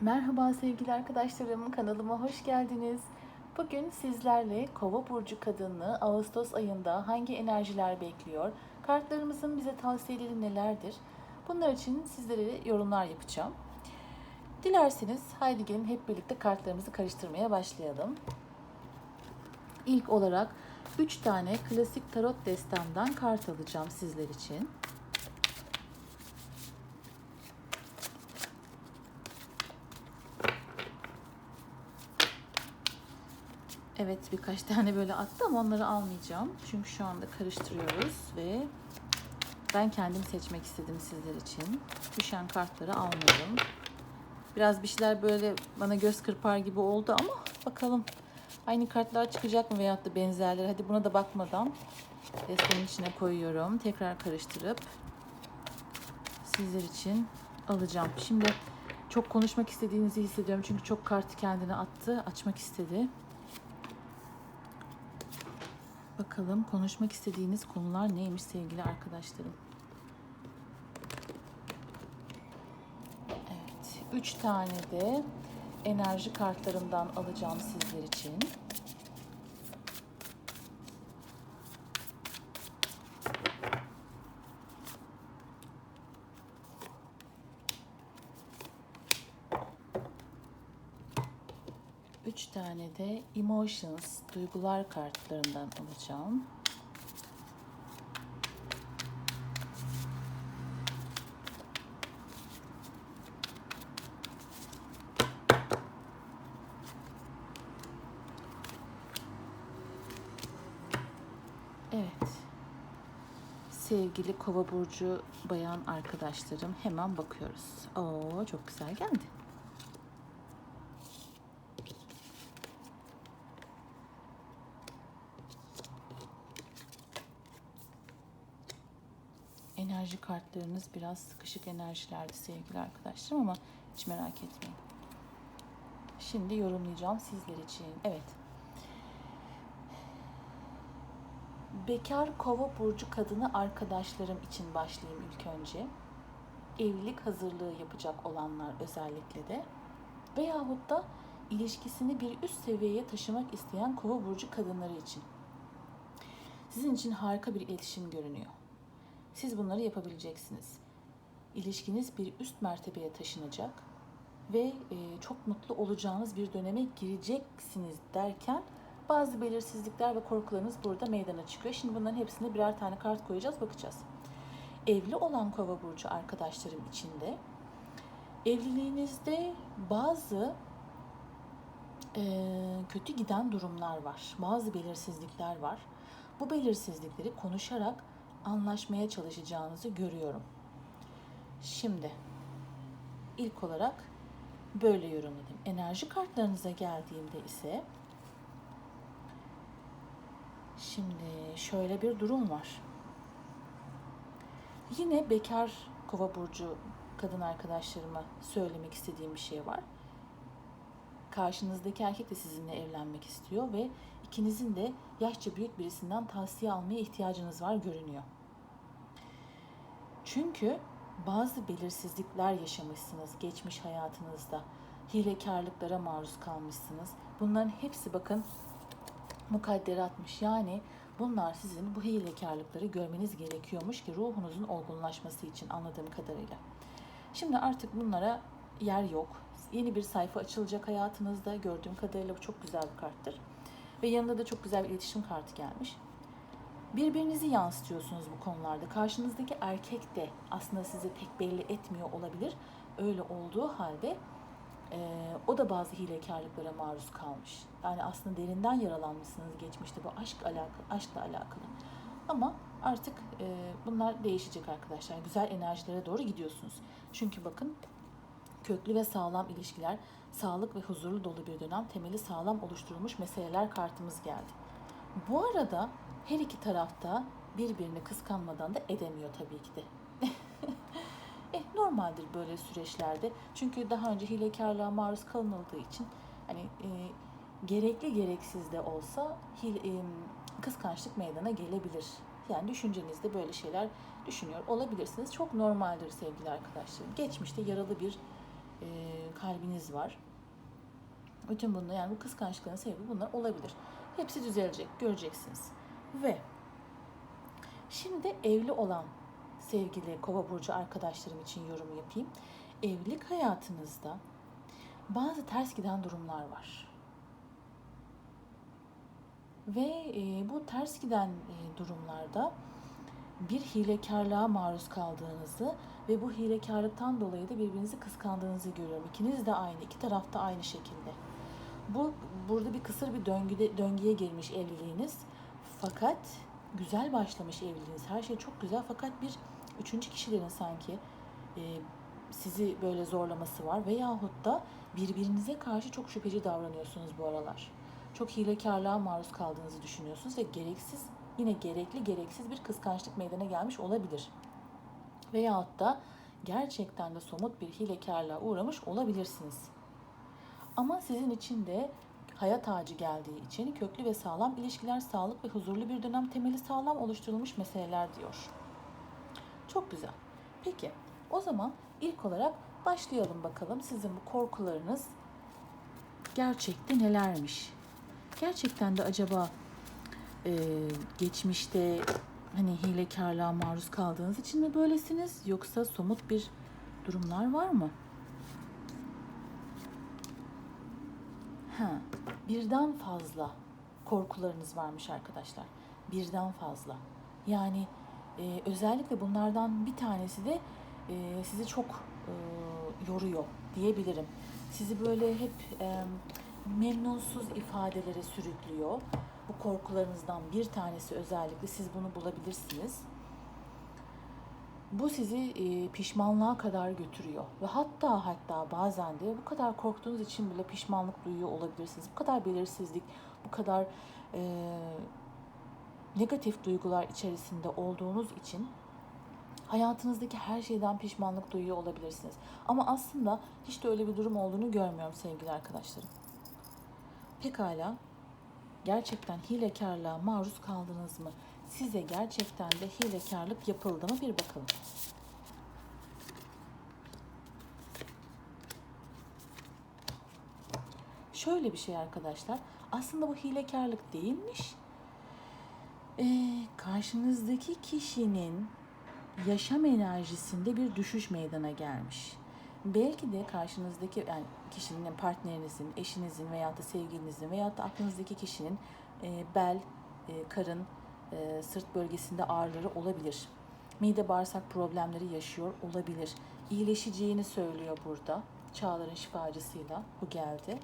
Merhaba sevgili arkadaşlarım, kanalıma hoş geldiniz. Bugün sizlerle Kova burcu kadını Ağustos ayında hangi enerjiler bekliyor? Kartlarımızın bize tavsiyeleri nelerdir? Bunlar için sizlere yorumlar yapacağım. Dilerseniz haydi gelin hep birlikte kartlarımızı karıştırmaya başlayalım. İlk olarak 3 tane klasik tarot destemden kart alacağım sizler için. Evet birkaç tane böyle attı ama onları almayacağım. Çünkü şu anda karıştırıyoruz ve ben kendim seçmek istedim sizler için. Düşen kartları almadım. Biraz bir şeyler böyle bana göz kırpar gibi oldu ama bakalım aynı kartlar çıkacak mı veyahut da benzerleri. Hadi buna da bakmadan desteğin içine koyuyorum. Tekrar karıştırıp sizler için alacağım. Şimdi çok konuşmak istediğinizi hissediyorum. Çünkü çok kartı kendine attı. Açmak istedi. Bakalım konuşmak istediğiniz konular neymiş sevgili arkadaşlarım. Evet. Üç tane de enerji kartlarımdan alacağım sizler için. Üç tane de Emotions, duygular kartlarından alacağım. Evet. Sevgili Kova burcu bayan arkadaşlarım hemen bakıyoruz. Oo çok güzel geldi. Enerji kartlarınız biraz sıkışık enerjilerdi sevgili arkadaşlarım ama hiç merak etmeyin. Şimdi yorumlayacağım sizler için. Evet. Bekar kova burcu kadını arkadaşlarım için başlayayım ilk önce. Evlilik hazırlığı yapacak olanlar özellikle de veyahut da ilişkisini bir üst seviyeye taşımak isteyen kova burcu kadınları için. Sizin için harika bir iletişim görünüyor. Siz bunları yapabileceksiniz. İlişkiniz bir üst mertebeye taşınacak ve e, çok mutlu olacağınız bir döneme gireceksiniz derken bazı belirsizlikler ve korkularınız burada meydana çıkıyor. Şimdi bunların hepsine birer tane kart koyacağız, bakacağız. Evli olan kova burcu arkadaşlarım için de evliliğinizde bazı e, kötü giden durumlar var. Bazı belirsizlikler var. Bu belirsizlikleri konuşarak anlaşmaya çalışacağınızı görüyorum. Şimdi ilk olarak böyle yorumladım. Enerji kartlarınıza geldiğimde ise şimdi şöyle bir durum var. Yine bekar kova burcu kadın arkadaşlarıma söylemek istediğim bir şey var. Karşınızdaki erkek de sizinle evlenmek istiyor ve ikinizin de yaşça büyük birisinden tavsiye almaya ihtiyacınız var görünüyor. Çünkü bazı belirsizlikler yaşamışsınız geçmiş hayatınızda. Hilekarlıklara maruz kalmışsınız. Bunların hepsi bakın mukadderatmış. Yani bunlar sizin bu hilekarlıkları görmeniz gerekiyormuş ki ruhunuzun olgunlaşması için anladığım kadarıyla. Şimdi artık bunlara yer yok. Yeni bir sayfa açılacak hayatınızda. Gördüğüm kadarıyla bu çok güzel bir karttır. Ve yanında da çok güzel bir iletişim kartı gelmiş. Birbirinizi yansıtıyorsunuz bu konularda. Karşınızdaki erkek de aslında sizi pek belli etmiyor olabilir. Öyle olduğu halde e, o da bazı hilekarlıklara maruz kalmış. Yani aslında derinden yaralanmışsınız geçmişte bu aşk alakalı, aşkla alakalı. Ama artık e, bunlar değişecek arkadaşlar. Güzel enerjilere doğru gidiyorsunuz. Çünkü bakın köklü ve sağlam ilişkiler, sağlık ve huzurlu dolu bir dönem temeli sağlam oluşturulmuş meseleler kartımız geldi. Bu arada her iki tarafta birbirini kıskanmadan da edemiyor tabii ki de. eh, normaldir böyle süreçlerde. Çünkü daha önce hilekarlığa maruz kalınıldığı için hani e, gerekli gereksiz de olsa hile, e, kıskançlık meydana gelebilir. Yani düşüncenizde böyle şeyler düşünüyor olabilirsiniz. Çok normaldir sevgili arkadaşlarım. Geçmişte yaralı bir e, kalbiniz var. Bütün bunlar yani bu kıskançlığın sebebi bunlar olabilir. Hepsi düzelecek, göreceksiniz. Ve şimdi evli olan sevgili Kova burcu arkadaşlarım için yorum yapayım. Evlilik hayatınızda bazı ters giden durumlar var. Ve e, bu ters giden e, durumlarda bir hilekarlığa maruz kaldığınızı ve bu hilekarlıktan dolayı da birbirinizi kıskandığınızı görüyorum. İkiniz de aynı, iki tarafta aynı şekilde. Bu burada bir kısır bir döngüde döngüye girmiş evliliğiniz. Fakat güzel başlamış evliliğiniz. Her şey çok güzel fakat bir üçüncü kişilerin sanki e, sizi böyle zorlaması var veyahut da birbirinize karşı çok şüpheci davranıyorsunuz bu aralar. Çok hilekarlığa maruz kaldığınızı düşünüyorsunuz ve gereksiz yine gerekli gereksiz bir kıskançlık meydana gelmiş olabilir. Veyahut da gerçekten de somut bir hilekarlığa uğramış olabilirsiniz. Ama sizin için de hayat ağacı geldiği için köklü ve sağlam ilişkiler, sağlık ve huzurlu bir dönem temeli sağlam oluşturulmuş meseleler diyor. Çok güzel. Peki o zaman ilk olarak başlayalım bakalım sizin bu korkularınız gerçekte nelermiş? Gerçekten de acaba e, geçmişte hani hilekarlığa maruz kaldığınız için mi böylesiniz yoksa somut bir durumlar var mı? Ha, birden fazla korkularınız varmış arkadaşlar. Birden fazla. Yani e, özellikle bunlardan bir tanesi de e, sizi çok e, yoruyor diyebilirim. Sizi böyle hep e, memnunsuz ifadelere sürüklüyor. Bu korkularınızdan bir tanesi özellikle siz bunu bulabilirsiniz. Bu sizi e, pişmanlığa kadar götürüyor ve hatta hatta bazen de bu kadar korktuğunuz için bile pişmanlık duyuyor olabilirsiniz. Bu kadar belirsizlik, bu kadar e, negatif duygular içerisinde olduğunuz için hayatınızdaki her şeyden pişmanlık duyuyor olabilirsiniz. Ama aslında hiç de öyle bir durum olduğunu görmüyorum sevgili arkadaşlarım. Pekala gerçekten hilekarlığa maruz kaldınız mı? Size gerçekten de hilekarlık yapıldı mı bir bakalım. Şöyle bir şey arkadaşlar. Aslında bu hilekarlık değilmiş. Ee, karşınızdaki kişinin yaşam enerjisinde bir düşüş meydana gelmiş. Belki de karşınızdaki yani kişinin partnerinizin, eşinizin veya da sevgilinizin veya da aklınızdaki kişinin e, bel, e, karın, e, sırt bölgesinde ağrıları olabilir. Mide bağırsak problemleri yaşıyor olabilir. İyileşeceğini söylüyor burada. Çağların şifacısıyla bu geldi.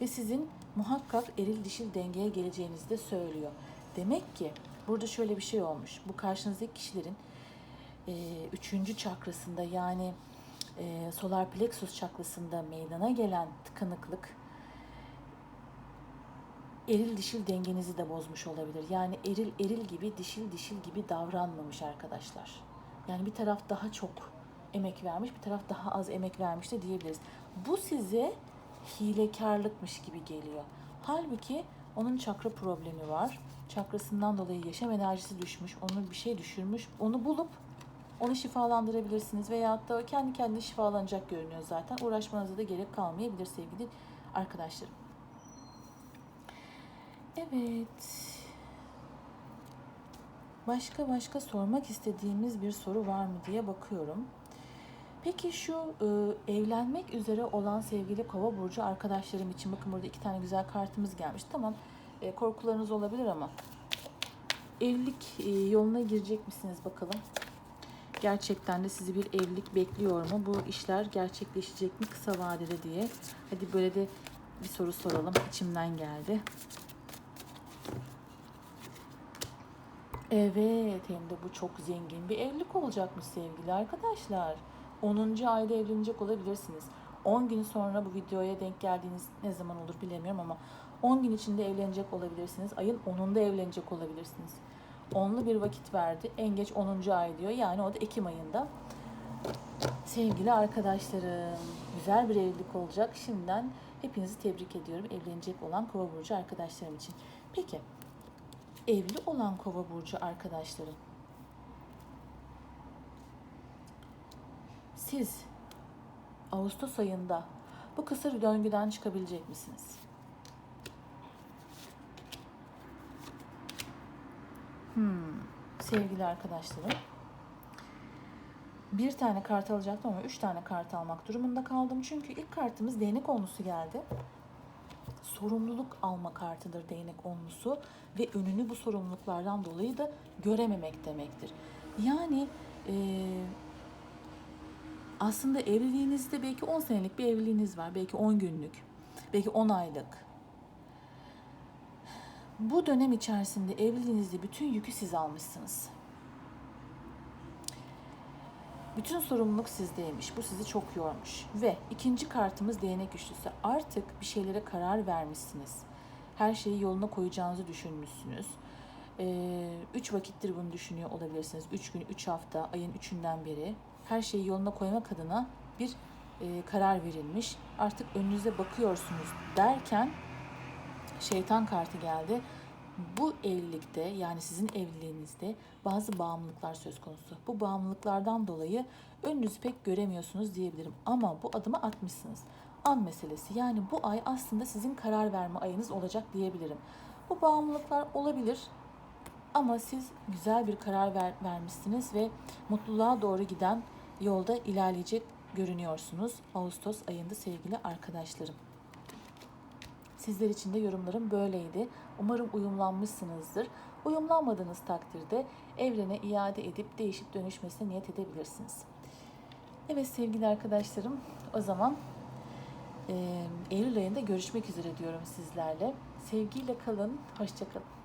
Ve sizin muhakkak eril dişil dengeye geleceğinizi de söylüyor. Demek ki burada şöyle bir şey olmuş. Bu karşınızdaki kişilerin e, üçüncü çakrasında yani e, solar plexus çakrasında meydana gelen tıkanıklık eril dişil dengenizi de bozmuş olabilir. Yani eril eril gibi dişil dişil gibi davranmamış arkadaşlar. Yani bir taraf daha çok emek vermiş, bir taraf daha az emek vermiş de diyebiliriz. Bu size hilekarlıkmış gibi geliyor. Halbuki onun çakra problemi var. Çakrasından dolayı yaşam enerjisi düşmüş, onu bir şey düşürmüş. Onu bulup onu şifalandırabilirsiniz veya da kendi kendine şifalanacak görünüyor zaten. Uğraşmanıza da gerek kalmayabilir sevgili arkadaşlarım. Evet. Başka başka sormak istediğimiz bir soru var mı diye bakıyorum. Peki şu e, evlenmek üzere olan sevgili Kova burcu arkadaşlarım için bakın burada iki tane güzel kartımız gelmiş. Tamam e, korkularınız olabilir ama evlilik e, yoluna girecek misiniz bakalım. Gerçekten de sizi bir evlilik bekliyor mu? Bu işler gerçekleşecek mi kısa vadede diye. Hadi böyle de bir soru soralım. İçimden geldi. Evet, hem de bu çok zengin bir evlilik olacakmış sevgili arkadaşlar. 10. ayda evlenecek olabilirsiniz. 10 gün sonra bu videoya denk geldiğiniz ne zaman olur bilemiyorum ama 10 gün içinde evlenecek olabilirsiniz. Ayın 10'unda evlenecek olabilirsiniz. Onlu bir vakit verdi. En geç 10. ay diyor. Yani o da Ekim ayında. Sevgili arkadaşlarım, güzel bir evlilik olacak. Şimdiden hepinizi tebrik ediyorum evlenecek olan Kova burcu arkadaşlarım için. Peki, evli olan Kova burcu arkadaşlarım. Siz Ağustos ayında bu kısır döngüden çıkabilecek misiniz? Hmm, sevgili arkadaşlarım. Bir tane kart alacaktım ama üç tane kart almak durumunda kaldım. Çünkü ilk kartımız değnek onlusu geldi. Sorumluluk alma kartıdır değnek onlusu ve önünü bu sorumluluklardan dolayı da görememek demektir. Yani eee aslında evliliğinizde belki 10 senelik bir evliliğiniz var. Belki 10 günlük, belki 10 aylık. Bu dönem içerisinde evliliğinizde bütün yükü siz almışsınız. Bütün sorumluluk sizdeymiş. Bu sizi çok yormuş. Ve ikinci kartımız değnek güçlüsü. Artık bir şeylere karar vermişsiniz. Her şeyi yoluna koyacağınızı düşünmüşsünüz. Ee, üç vakittir bunu düşünüyor olabilirsiniz. Üç gün, üç hafta, ayın üçünden beri. Her şeyi yoluna koymak adına bir e, karar verilmiş. Artık önünüze bakıyorsunuz derken şeytan kartı geldi. Bu evlilikte yani sizin evliliğinizde bazı bağımlılıklar söz konusu. Bu bağımlılıklardan dolayı önünüzü pek göremiyorsunuz diyebilirim. Ama bu adımı atmışsınız. An meselesi yani bu ay aslında sizin karar verme ayınız olacak diyebilirim. Bu bağımlılıklar olabilir ama siz güzel bir karar ver, vermişsiniz ve mutluluğa doğru giden yolda ilerleyecek görünüyorsunuz. Ağustos ayında sevgili arkadaşlarım. Sizler için de yorumlarım böyleydi. Umarım uyumlanmışsınızdır. Uyumlanmadığınız takdirde evrene iade edip değişip dönüşmesine niyet edebilirsiniz. Evet sevgili arkadaşlarım o zaman Eylül ayında görüşmek üzere diyorum sizlerle. Sevgiyle kalın, hoşçakalın.